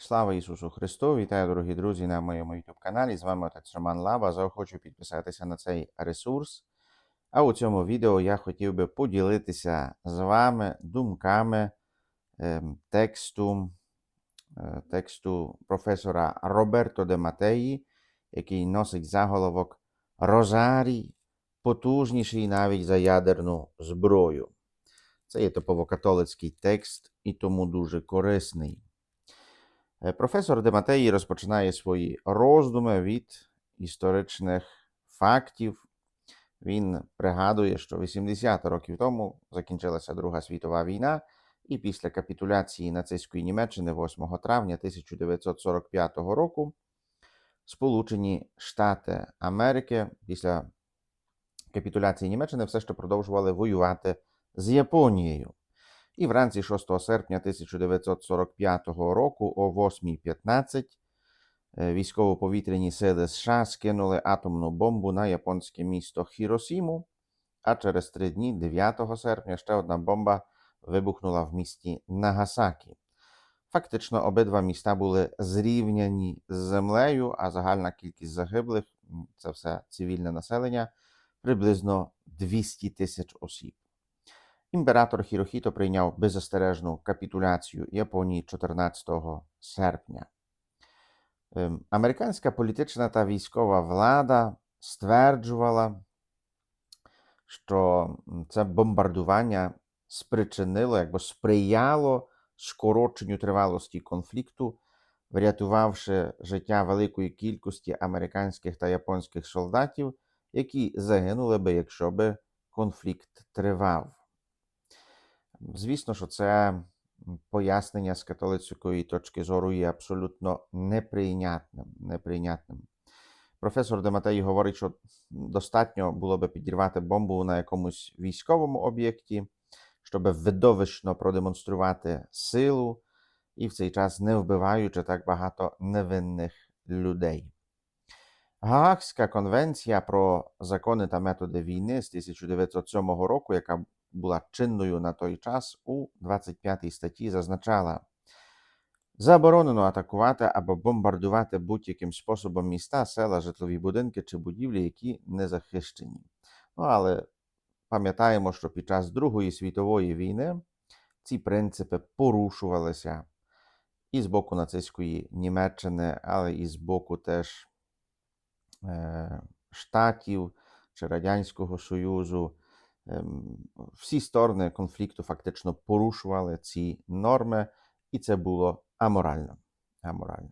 Слава Ісусу Христу! Вітаю, дорогі друзі, на моєму YouTube каналі. З вами отець Роман Лаба. Заохочу підписатися на цей ресурс. А у цьому відео я хотів би поділитися з вами думками ем, тексту, е, тексту професора Роберто де Матеї, який носить заголовок Розарій, потужніший навіть за ядерну зброю. Це є типово католицький текст і тому дуже корисний. Е, Професор Дематеї розпочинає свої роздуми від історичних фактів. Він пригадує, що 80 років тому закінчилася Друга світова війна, і після капітуляції нацистської Німеччини 8 травня 1945 року Сполучені Штати Америки після капітуляції Німеччини все ще продовжували воювати з Японією. І вранці 6 серпня 1945 року о 8.15 е, військово-повітряні сили США скинули атомну бомбу на японське місто Хіросіму, а через три дні, 9 серпня, ще одна бомба вибухнула в місті Нагасакі. Фактично, обидва міста були зрівняні з землею, а загальна кількість загиблих це все цивільне населення приблизно 200 тисяч осіб. Імператор Хірохіто прийняв беззастережну капітуляцію Японії 14 серпня. Ем, Американська політична та військова влада стверджувала, що це бомбардування спричинило, якби сприяло скороченню тривалості конфлікту, врятувавши життя великої кількості американських та японських солдатів, які загинули би, якщо би конфлікт тривав. Звісно, що це пояснення з католицької точки зору є абсолютно неприйнятним. неприйнятним. Професор Дематей говорить, що достатньо було би підірвати бомбу на якомусь військовому об'єкті, щоб видовищно продемонструвати силу і в цей час не вбиваючи так багато невинних людей. Гаагська конвенція про закони та методи війни з 1907 року, яка була чинною на той час, у 25 статті зазначала: заборонено атакувати або бомбардувати будь-яким способом міста, села, житлові будинки чи будівлі, які не захищені. Ну, але пам'ятаємо, що під час Другої світової війни ці принципи порушувалися і з боку нацистської Німеччини, але і з боку теж е, Штатів чи Радянського Союзу. Ем, Всі сторони конфлікту фактично порушували ці норми, і це було аморально. аморально.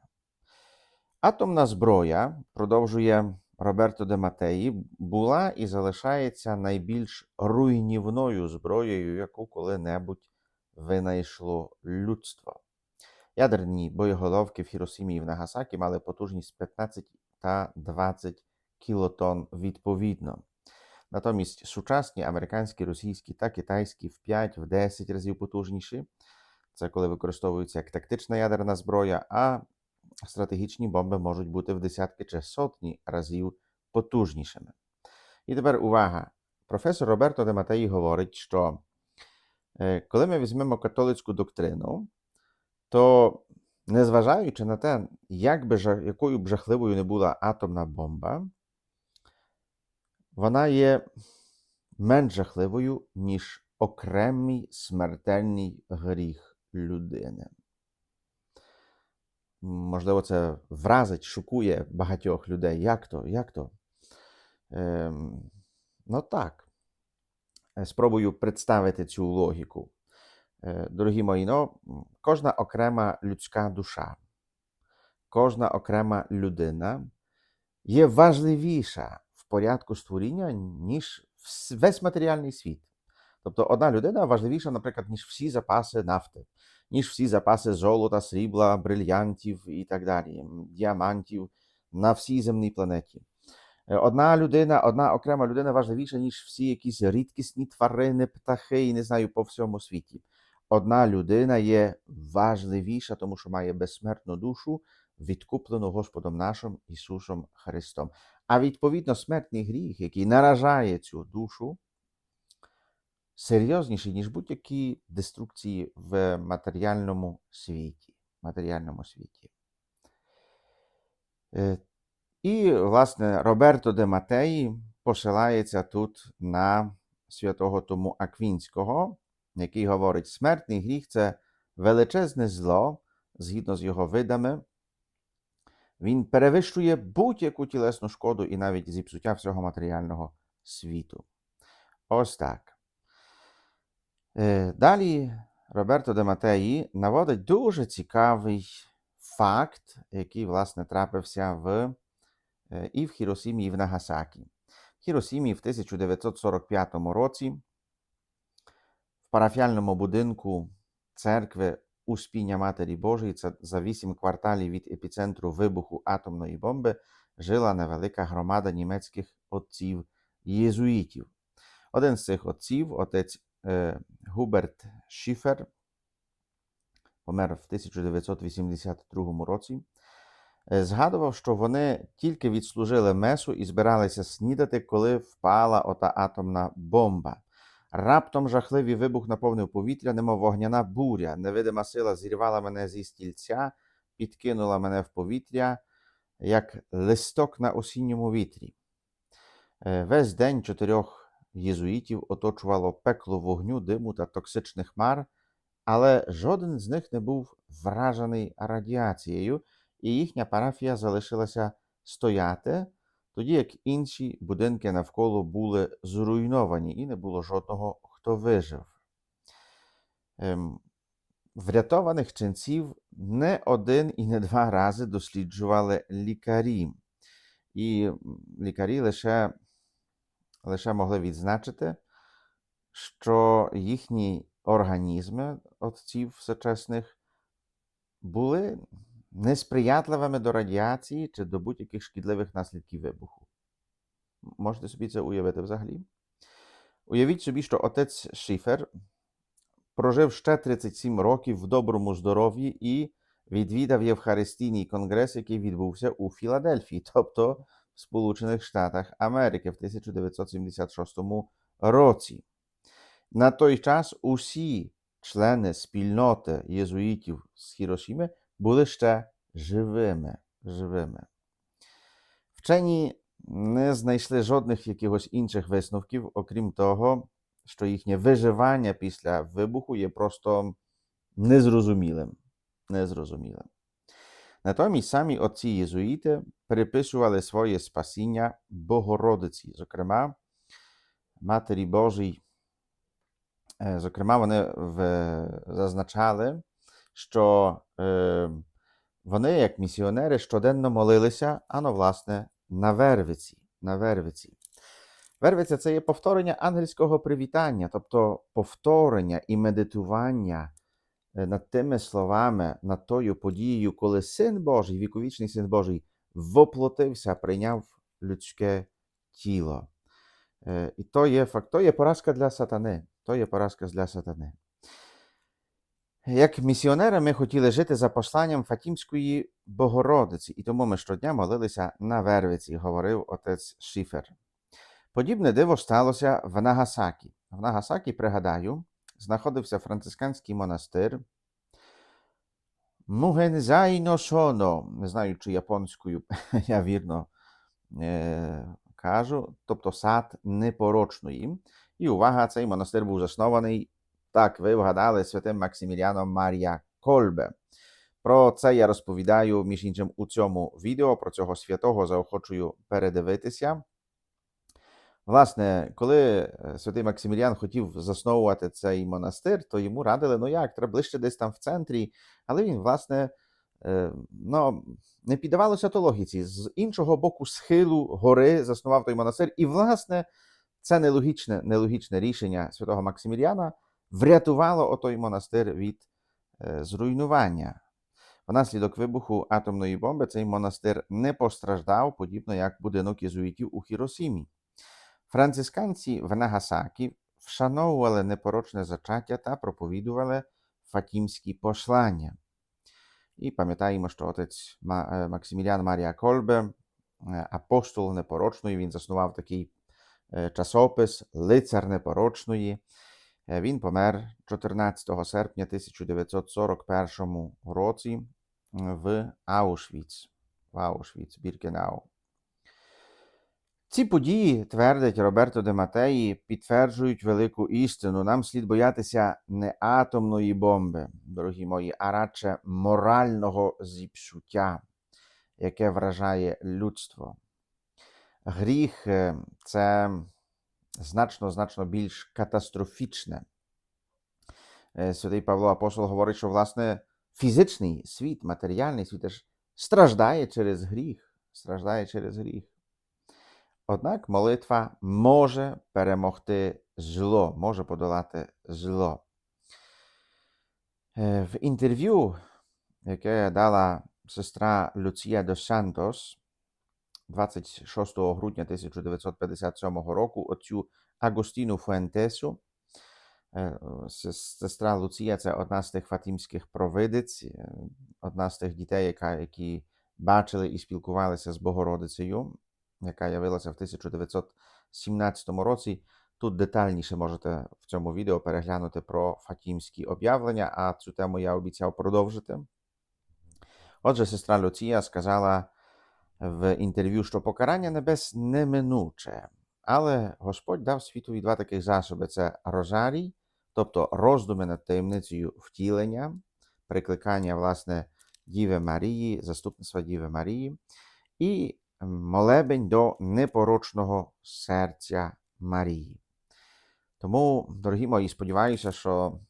Атомна зброя, продовжує Роберто де Матеї, була і залишається найбільш руйнівною зброєю, яку коли-небудь винайшло людство. Ядерні боєголовки в Хіросімі і в Нагасакі мали потужність 15 та 20 кілотон відповідно. Натомість сучасні американські, російські та китайські в 5-10 разів потужніші. Це коли використовується як тактична ядерна зброя, а стратегічні бомби можуть бути в десятки чи сотні разів потужнішими. І тепер увага. Професор Роберто де Матеї говорить, що е, коли ми візьмемо католицьку доктрину, то незважаючи на те, як би, якою б жахливою не була атомна бомба, вона є менш жахливою, ніж окремий смертельний гріх людини. Можливо, це вразить, шокує багатьох людей. Як то? Як то? Ем, ну так. Е, Спробую представити цю логіку. Е, Дорогі мої, ну, кожна окрема людська душа, кожна окрема людина є важливіша порядку створіння, ніж весь матеріальний світ. Тобто одна людина важливіша, наприклад, ніж всі запаси нафти, ніж всі запаси золота, срібла, брильянтів і так далі, діамантів на всій земній планеті. Е, Одна людина, одна окрема людина важливіша, ніж всі якісь рідкісні тварини, птахи і не знаю по всьому світі. Одна людина є важливіша, тому що має безсмертну душу, відкуплену Господом нашим Ісусом Христом. А відповідно, смертний гріх, який наражає цю душу, серйозніший, ніж будь-які деструкції в матеріальному світі. матеріальному світі. Е, І, власне, Роберто де Матеї посилається тут на святого Тому Аквінського, який говорить: смертний гріх це величезне зло, згідно з його видами. Він перевищує будь-яку тілесну шкоду і навіть зіпсуття всього матеріального світу. Ось так. Е, Далі Роберто де Матеї наводить дуже цікавий факт, який, власне, трапився в, е, і в Хіросімі, і в Нагасакі. В Хіросімі в 1945 році в парафіальному будинку церкви Успіння Матері Божої, це за вісім кварталів від епіцентру вибуху атомної бомби, жила невелика громада німецьких отців єзуїтів. Один з цих отців, отець е, Губерт Шіфер, помер в 1982 році, е, згадував, що вони тільки відслужили месу і збиралися снідати, коли впала ота атомна бомба. Раптом жахливий вибух наповнив повітря, немов вогняна буря. Невидима сила зірвала мене зі стільця, підкинула мене в повітря, як листок на осінньому вітрі. Е, Весь день чотирьох єзуїтів оточувало пекло вогню, диму та токсичних хмар, але жоден з них не був вражений радіацією, і їхня парафія залишилася стояти, тоді як інші будинки навколо були зруйновані, і не було жодного, хто вижив. Ем, Врятованих ченців не один і не два рази досліджували лікарі. І лікарі лише, лише могли відзначити, що їхні організми отців всечесних були несприятливими до радіації чи до будь-яких шкідливих наслідків вибуху. Можете собі це уявити взагалі? Уявіть собі, що отець Шифер прожив ще 37 років в доброму здоров'ї і відвідав Євхаристійний конгрес, який відбувся у Філадельфії, тобто в Сполучених Штатах Америки в 1976 році. На той час усі члени спільноти єзуїтів з Хірошіми були ще живими. живими. Вчені не знайшли жодних якихось інших висновків, окрім того, що їхнє виживання після вибуху є просто незрозумілим. незрозумілим. Натомість самі отці єзуїти приписували своє спасіння Богородиці, зокрема, Матері Божій. Е, Зокрема, вони в, зазначали, що е, вони, як місіонери, щоденно молилися, ано, власне, на Вервиці. На Вервиці. Вервиця це є повторення ангельського привітання, тобто повторення і медитування е, над тими словами, над тою подією, коли Син Божий, віковічний Син Божий, воплотився, прийняв людське тіло. Е, І то є факт, то є поразка для сатани. То є поразка для сатани. Як місіонери ми хотіли жити за посланням Фатімської Богородиці, і тому ми щодня молилися на Вервиці, говорив отець Шіфер. Подібне диво сталося в Нагасакі. В Нагасакі, пригадаю, знаходився францисканський монастир Мугензайно Шоно. Не знаю, чи японською я вірно е, кажу, тобто сад непорочної. І увага, цей монастир був заснований, так ви вгадали, святим Максиміліаном Марія Кольбе. Про це я розповідаю, між іншим, у цьому відео. Про цього святого заохочую передивитися. Власне, коли е, святий Максиміліан хотів засновувати цей монастир, то йому радили, ну як, треба ближче десь там в центрі. Але він, власне, е, ну, не піддавалося то логіці. З іншого боку схилу гори заснував той монастир. І, власне, це нелогічне, нелогічне рішення святого Максиміліана врятувало отой монастир від е, зруйнування. Внаслідок вибуху атомної бомби цей монастир не постраждав, подібно як будинок єзуїтів у Хіросімі. Францисканці в Нагасакі вшановували непорочне зачаття та проповідували фатімські послання. І пам'ятаємо, що отець е, Максиміліан Марія Кольбе, е, апостол непорочної, він заснував такий часопис Лицар непорочної. Е, Він помер 14 серпня 1941 році в Аушвіц. В Аушвіц, Біркенау. Ці події, твердить Роберто де Матеї, підтверджують велику істину. Нам слід боятися не атомної бомби, дорогі мої, а радше морального зіпсуття, яке вражає людство. Гріх е, це значно, значно більш катастрофічне. Е, Святий Павло Апостол говорить, що власне фізичний світ, матеріальний світ теж страждає через гріх. Страждає через гріх. Однак молитва може перемогти зло, може подолати зло. Е, В інтерв'ю, яке дала сестра Люція до Сантос 26 грудня 1957 року отцю Агостіну Фуентесу, е, сестра Луція це одна з тих фатімських провидиць, е, одна з тих дітей, яка, які бачили і спілкувалися з Богородицею, яка явилася в 1917 році. Тут детальніше можете в цьому відео переглянути про фатімські об'явлення, а цю тему я обіцяв продовжити. Отже, сестра Люція сказала в інтерв'ю, що покарання небес неминуче, але Господь дав світові два таких засоби: це розарій, тобто роздуми над таємницею втілення, прикликання, власне, Діви Марії, заступництва Діви Марії, і молебень до непорочного серця Марії. Тому, дорогі мої, сподіваюся, що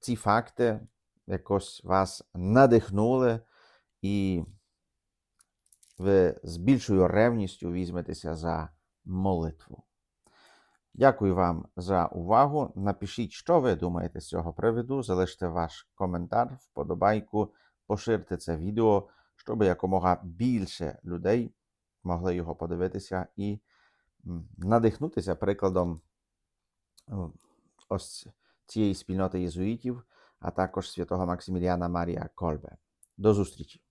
ці факти якось вас надихнули і ви з більшою ревністю візьметеся за молитву. Дякую вам за увагу. Напишіть, що ви думаєте з цього приводу. Залиште ваш коментар, вподобайку, поширте це відео, щоб якомога більше людей могли його подивитися і надихнутися прикладом ось цієї спільноти єзуїтів, а також святого Максиміліана Марія Кольбе. До зустрічі!